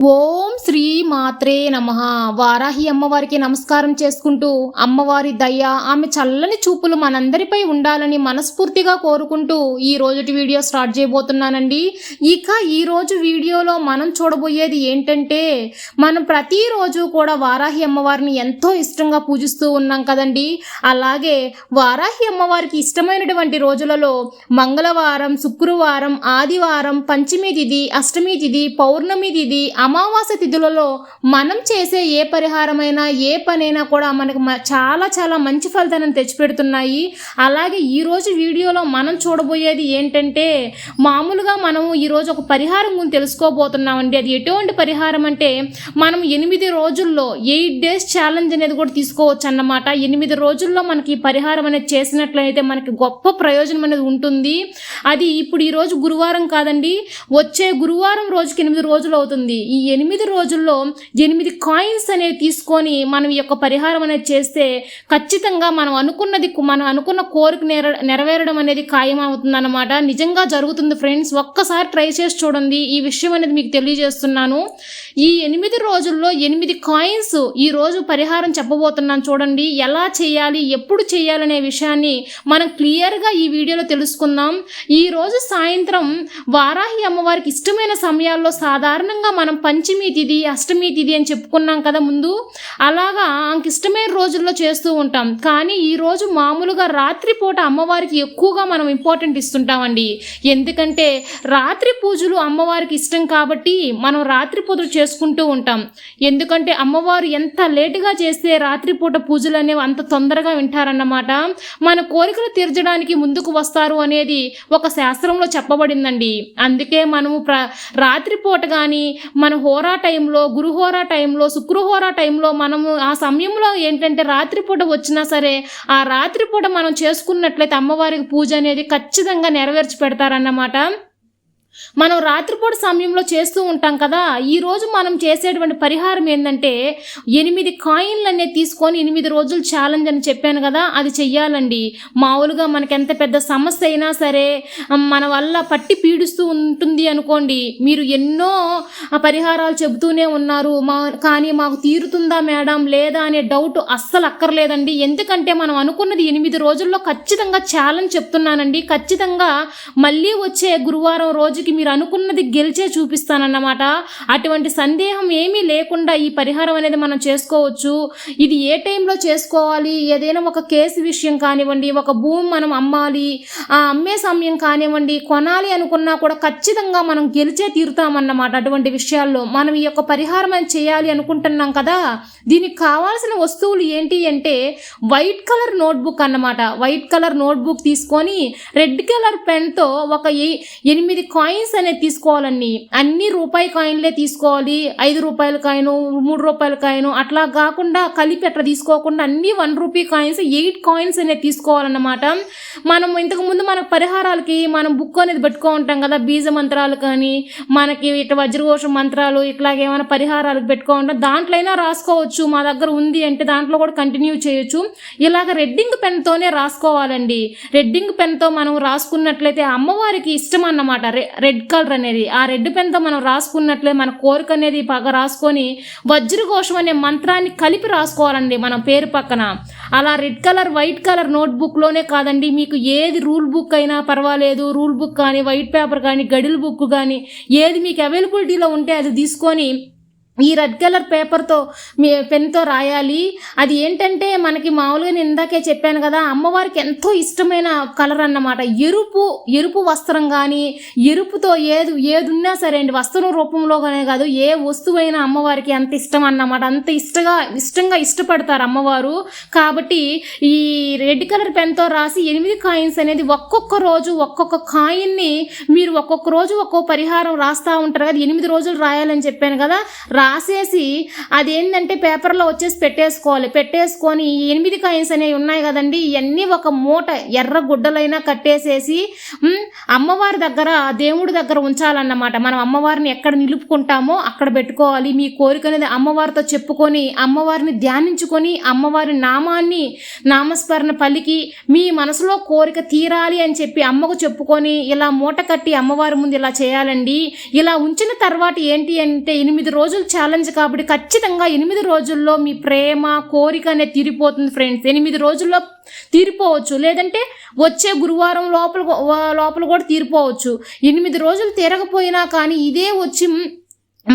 wo Shri మాత్రే నమ. వారాహి అమ్మవారికి నమస్కారం చేసుకుంటూ అమ్మవారి దయ ఆమె చల్లని చూపులు మనందరిపై ఉండాలని మనస్ఫూర్తిగా కోరుకుంటూ ఈ రోజుటి వీడియో స్టార్ట్ చేయబోతున్నానండి. ఇక ఈ రోజు వీడియోలో మనం చూడబోయేది ఏంటంటే మనం ప్రతిరోజు కూడా వారాహి అమ్మవారిని ఎంతో ఇష్టంగా పూజిస్తూ ఉన్నాం కదండి. అలాగే వారాహి అమ్మవారికి ఇష్టమైనటువంటి రోజులలో మంగళవారం శుక్రవారం ఆదివారం పంచమి తిథి అష్టమి తిథి పౌర్ణమి తిథి అమావాస్య తిథులలో మనం చేసే ఏ పరిహారమైనా ఏ పనైనా కూడా మనకు చాలా చాలా మంచి ఫలితాలను తెచ్చిపెడుతున్నాయి. అలాగే ఈరోజు వీడియోలో మనం చూడబోయేది ఏంటంటే మామూలుగా మనము ఈరోజు ఒక పరిహారం గురించి తెలుసుకోబోతున్నామండి. అది ఎటువంటి పరిహారం అంటే మనం ఎనిమిది రోజుల్లో ఎయిట్ డేస్ ఛాలెంజ్ అనేది కూడా తీసుకోవచ్చు అన్నమాట ఎనిమిది రోజుల్లో మనకి ఈ పరిహారం అనేది చేసినట్లయితే మనకి గొప్ప ప్రయోజనం అనేది ఉంటుంది. అది ఇప్పుడు ఈరోజు గురువారం కాదండి వచ్చే గురువారం రోజుకి ఎనిమిది రోజులు అవుతుంది. ఈ ఎనిమిది రోజుల్లో ఎనిమిది కాయిన్స్ అనేవి తీసుకొని మనం ఈ యొక్క పరిహారం అనేది చేస్తే ఖచ్చితంగా మనం అనుకున్నది మనం అనుకున్న కోరిక నెర నెరవేరడం అనేది ఖాయం అవుతుంది అనమాట నిజంగా జరుగుతుంది ఫ్రెండ్స్. ఒక్కసారి ట్రై చేసి చూడండి. ఈ విషయం అనేది మీకు తెలియజేస్తున్నాను. ఈ ఎనిమిది రోజుల్లో ఎనిమిది కాయిన్స్ ఈ రోజు పరిహారం చెప్పబోతున్నాను చూడండి. ఎలా చేయాలి ఎప్పుడు చేయాలనే విషయాన్ని మనం క్లియర్గా ఈ వీడియోలో తెలుసుకుందాం. ఈ రోజు సాయంత్రం వారాహి అమ్మవారికి ఇష్టమైన సమయాల్లో సాధారణంగా మనం పంచమి తిది అష్టమి తిది అని చెప్పుకున్నాం కదా ముందు. అలాగా ఆమెకి ఇష్టమైన రోజుల్లో చేస్తూ ఉంటాం. కానీ ఈ రోజు మామూలుగా రాత్రిపూట అమ్మవారికి ఎక్కువగా మనం ఇంపార్టెంట్ ఇస్తుంటామండి. ఎందుకంటే రాత్రి పూజలు అమ్మవారికి ఇష్టం కాబట్టి మనం రాత్రి పూజలు చేసుకుంటూ ఉంటాం. ఎందుకంటే అమ్మవారు ఎంత లేటుగా చేస్తే రాత్రిపూట పూజలు అనేవి అంత తొందరగా వింటారన్నమాట. మన కోరికలు తీర్చడానికి ముందుకు వస్తారు అనేది ఒక శాస్త్రంలో చెప్పబడిందండి. అందుకే మనము ప్ర రాత్రిపూట కానీ మన హోరా టైంలో గురుహోరా టైంలో శుక్రహోరా టైంలో మనము ఆ సమయంలో ఏంటంటే రాత్రిపూట వచ్చినా సరే ఆ రాత్రిపూట మనం చేసుకున్నట్లయితే అమ్మవారికి పూజ అనేది ఖచ్చితంగా నెరవేర్చి పెడతారన్నమాట. మనం రాత్రిపూట సమయంలో చేస్తూ ఉంటాం కదా ఈరోజు మనం చేసేటువంటి పరిహారం ఏంటంటే ఎనిమిది కాయిన్లు అనేది తీసుకొని ఎనిమిది రోజులు ఛాలెంజ్ అని చెప్పాను కదా అది చెయ్యాలండి. మామూలుగా మనకి ఎంత పెద్ద సమస్య అయినా సరే మన వల్ల పట్టి పీడిస్తూ ఉంటుంది అనుకోండి. మీరు ఎన్నో పరిహారాలు చెబుతూనే ఉన్నారు. మా కానీ మాకు తీరుతుందా మేడం లేదా అనే డౌట్ అస్సలు అక్కర్లేదండి. ఎందుకంటే మనం అనుకున్నది ఎనిమిది రోజుల్లో ఖచ్చితంగా ఛాలెంజ్ చెప్తున్నానండి. ఖచ్చితంగా మళ్ళీ వచ్చే గురువారం రోజు రోజుకి మీరు అనుకున్నది గెలిచే చూపిస్తానన్నమాట. అటువంటి సందేహం ఏమీ లేకుండా ఈ పరిహారం అనేది మనం చేసుకోవచ్చు. ఇది ఏ టైంలో చేసుకోవాలి? ఏదైనా ఒక కేసు విషయం కానివ్వండి ఒక భూమి మనం అమ్మాలి ఆ అమ్మే సమయం కానివ్వండి కొనాలి అనుకున్నా కూడా ఖచ్చితంగా మనం గెలిచే తీరుతామన్నమాట అటువంటి విషయాల్లో. మనం ఈ యొక్క పరిహారం అని చేయాలి అనుకుంటున్నాం కదా? దీనికి కావాల్సిన వస్తువులు ఏంటి అంటే వైట్ కలర్ నోట్బుక్ అన్నమాట. వైట్ కలర్ నోట్బుక్ తీసుకొని రెడ్ కలర్ పెన్తో ఒక ఎనిమిది ఎనిమిది కాయిన్స్ అనేది తీసుకోవాలండి. అన్ని రూపాయి కాయిన్లే తీసుకోవాలి. ఐదు రూపాయల కాయిన్ మూడు రూపాయల కాయిన్ అట్లా కాకుండా కలిపి అట్లా తీసుకోకుండా అన్ని one rupee coins eight coins అనేది తీసుకోవాలన్నమాట. మనం ఇంతకు ముందు మన పరిహారాలకి మనం బుక్ అనేది పెట్టుకో ఉంటాం కదా బీజ మంత్రాలు కానీ మనకి ఇట్లా వజ్రఘోష మంత్రాలు ఇట్లాగే ఏమైనా పరిహారాలకు పెట్టుకో ఉంటాం దాంట్లో అయినా రాసుకోవచ్చు. మా దగ్గర ఉంది అంటే దాంట్లో కూడా కంటిన్యూ చేయొచ్చు. ఇలాగ రెడ్డింగ్ పెన్తోనే రాసుకోవాలండి. రెడ్డింగ్ పెన్తో మనం రాసుకున్నట్లయితే అమ్మవారికి ఇష్టం అన్నమాట. రెడ్ కలర్ అనేది. ఆ రెడ్ పెన్తో మనం రాసుకున్నట్లే మన కోరిక అనేది పగ రాసుకొని వజ్రఘోషం అనే మంత్రాన్ని కలిపి రాసుకోవాలండి మన పేరు పక్కన. అలా రెడ్ కలర్ వైట్ కలర్ నోట్బుక్లోనే కాదండి మీకు ఏది రూల్ బుక్ అయినా పర్వాలేదు. రూల్ బుక్ కానీ వైట్ పేపర్ కానీ గడిల్ బుక్ కానీ ఏది మీకు అవైలబిలిటీలో ఉంటే అది తీసుకొని ఈ రెడ్ కలర్ పేపర్తో మీ పెన్తో రాయాలి. అది ఏంటంటే మనకి మామూలుగా నేను ఇందాకే చెప్పాను కదా అమ్మవారికి ఎంతో ఇష్టమైన కలర్ అన్నమాట. ఎరుపు ఎరుపు వస్త్రం కానీ ఎరుపుతో ఏది ఏది ఉన్నా సరే అండి వస్త్రం రూపంలోనే కాదు ఏ వస్తువైనా అమ్మవారికి అంత ఇష్టం అన్నమాట. అంత ఇష్టంగా ఇష్టంగా ఇష్టపడతారు అమ్మవారు. కాబట్టి ఈ రెడ్ కలర్ పెన్తో రాసి ఎనిమిది కాయిన్స్ అనేది ఒక్కొక్క రోజు ఒక్కొక్క కాయిన్ని మీరు ఒక్కొక్క రోజు ఒక్కో పరిహారం రాస్తూ ఉంటారు కదా ఎనిమిది రోజులు రాయాలని చెప్పాను కదా రా రాసేసి అదేంటంటే పేపర్లో వచ్చేసి పెట్టేసుకోవాలి. పెట్టేసుకొని ఎనిమిది కాయిన్స్ అనేవి ఉన్నాయి కదండి ఇవన్నీ ఒక మూట ఎర్ర గుడ్డలైనా కట్టేసేసి అమ్మవారి దగ్గర దేవుడి దగ్గర ఉంచాలన్నమాట. మనం అమ్మవారిని ఎక్కడ నిలుపుకుంటామో అక్కడ పెట్టుకోవాలి. మీ కోరిక అనేది అమ్మవారితో చెప్పుకొని అమ్మవారిని ధ్యానించుకొని అమ్మవారి నామాన్ని నామస్మరణ పలికి మీ మనసులో కోరిక తీరాలి అని చెప్పి అమ్మకు చెప్పుకొని ఇలా మూట కట్టి అమ్మవారి ముందు ఇలా చేయాలండి. ఇలా ఉంచిన తర్వాత ఏంటి అంటే ఎనిమిది రోజులు ఛాలెంజ్ కాబట్టి ఖచ్చితంగా ఎనిమిది రోజుల్లో మీ ప్రేమ కోరిక అనేది తీరిపోతుంది ఫ్రెండ్స్ ఎనిమిది రోజుల్లో తీరిపోవచ్చు. లేదంటే వచ్చే గురువారం లోపల లోపల కూడా తీరిపోవచ్చు. ఎనిమిది రోజులు తీరకపోయినా కానీ ఇదే వచ్చి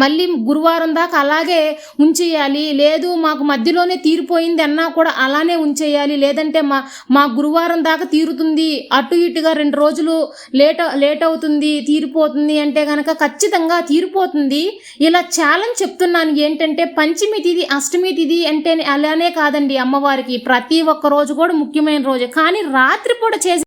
మళ్ళీ గురువారం దాకా అలాగే ఉంచేయాలి. లేదు మాకు మధ్యలోనే తీరిపోయింది అన్నా కూడా అలానే ఉంచేయాలి. లేదంటే మా మా గురువారం దాకా తీరుతుంది. అటు ఇటుగా రెండు రోజులు లేట్ లేట్ అవుతుంది తీరిపోతుంది అంటే కనుక ఖచ్చితంగా తీరిపోతుంది. ఇలా ఛాలెంజ్ చెప్తున్నాను. ఏంటంటే పంచమి తిది అష్టమి తిది అంటే అలానే కాదండి అమ్మవారికి. ప్రతి ఒక్క రోజు కూడా ముఖ్యమైన రోజు. కానీ రాత్రిపూట చేసి